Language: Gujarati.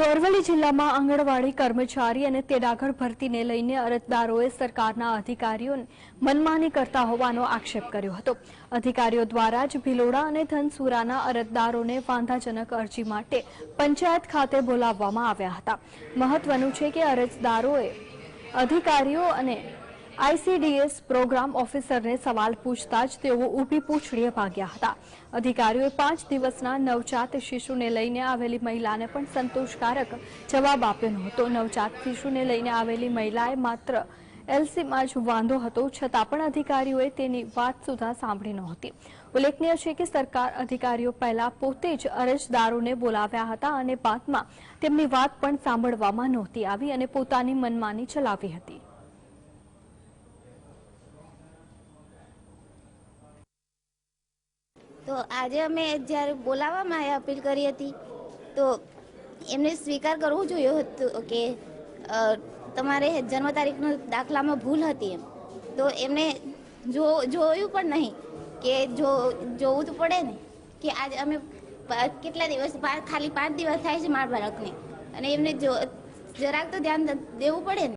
તો અરવલ્લી જિલ્લામાં આંગણવાડી કર્મચારી અને તેડાગર ભરતીને લઈને અરજદારોએ સરકારના અધિકારીઓને મનમાની કરતા હોવાનો આક્ષેપ કર્યો હતો. અધિકારીઓ દ્વારા જ ભિલોડા અને ધનસુરાના અરજદારોને વાંધાજનક અરજી માટે પંચાયત ખાતે બોલાવવામાં આવ્યા હતા. મહત્વનું છે કે અરજદારોએ અધિકારીઓ અને આઈસીડીએસ પ્રોગ્રામ ઓફિસરને સવાલ પૂછતા જ તેઓ ઊભી પૂંછડીએ ભાગ્યા હતા. અધિકારીઓએ પાંચ દિવસના નવજાત શિશુને લઈને આવેલી મહિલાને પણ સંતોષકારક જવાબ આપ્યો નહોતો. નવજાત શિશુને લઈને આવેલી મહિલાએ માત્ર એલસીમાં જ વાંધો હતો, છતાં પણ અધિકારીઓએ તેની વાત સુધા સાંભળી નહોતી. ઉલ્લેખનીય છે કે સરકાર અધિકારીઓ પહેલા પોતે જ અરજદારોને બોલાવ્યા હતા અને બાદમાં તેમની વાત પણ સાંભળવામાં નહોતી આવી અને પોતાની મનમાની ચલાવી હતી. તો આજે અમે જ્યારે બોલાવવામાં આવ્યા અપીલ કરી હતી, તો એમને સ્વીકાર કરવો જોઈએ હતો કે તમારે જન્મ તારીખનો દાખલામાં ભૂલ હતી એમ. તો એમને જો, જોયું પણ નહીં કે જો, જોવું તો પડે ને કે આજે અમે કેટલા દિવસ ખાલી પાંચ દિવસ થાય છે મારા બાળકને. અને એમને જો, જરાક તો ધ્યાન દેવું પડે ને.